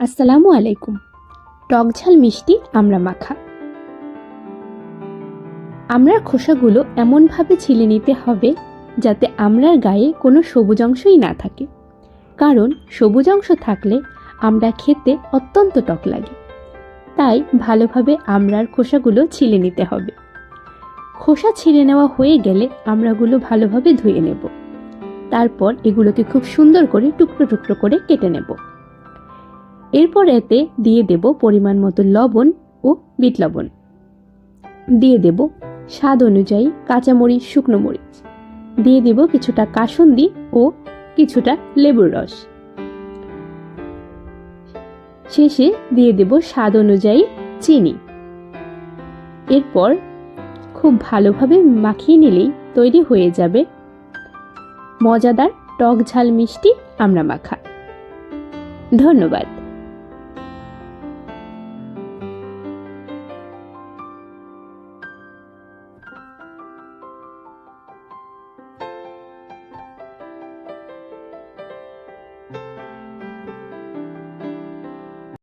আসসালামু আলাইকুম। টক ঝাল মিষ্টি আমরা মাখা। আমরার খোসাগুলো এমনভাবে ছিলে নিতে হবে যাতে আমরার গায়ে কোনো সবুজ অংশই না থাকে। কারণ সবুজ অংশ থাকলে আমরা খেতে অত্যন্ত টক লাগে। তাই ভালোভাবে আমরার খোসাগুলো ছিলে নিতে হবে। খোসা ছিলে নেওয়া হয়ে গেলে আমরাগুলো ভালোভাবে ধুয়ে নেব। তারপর এগুলোকে খুব সুন্দর করে টুকরো টুকরো করে কেটে নেব। এরপর এতে দিয়ে দেব পরিমাণ মতো লবণ ও বিট লবণ। দিয়ে দেব স্বাদ অনুযায়ী কাঁচামরিচ, শুকনো মরিচ। দিয়ে দেব কিছুটা কাসুন্দি ও কিছুটা লেবুর রস। শেষে দিয়ে দেব স্বাদ অনুযায়ী চিনি। এরপর খুব ভালোভাবে মাখিয়ে নিলেই তৈরি হয়ে যাবে মজাদার টক ঝাল মিষ্টি আমরা মাখা ধন্যবাদ।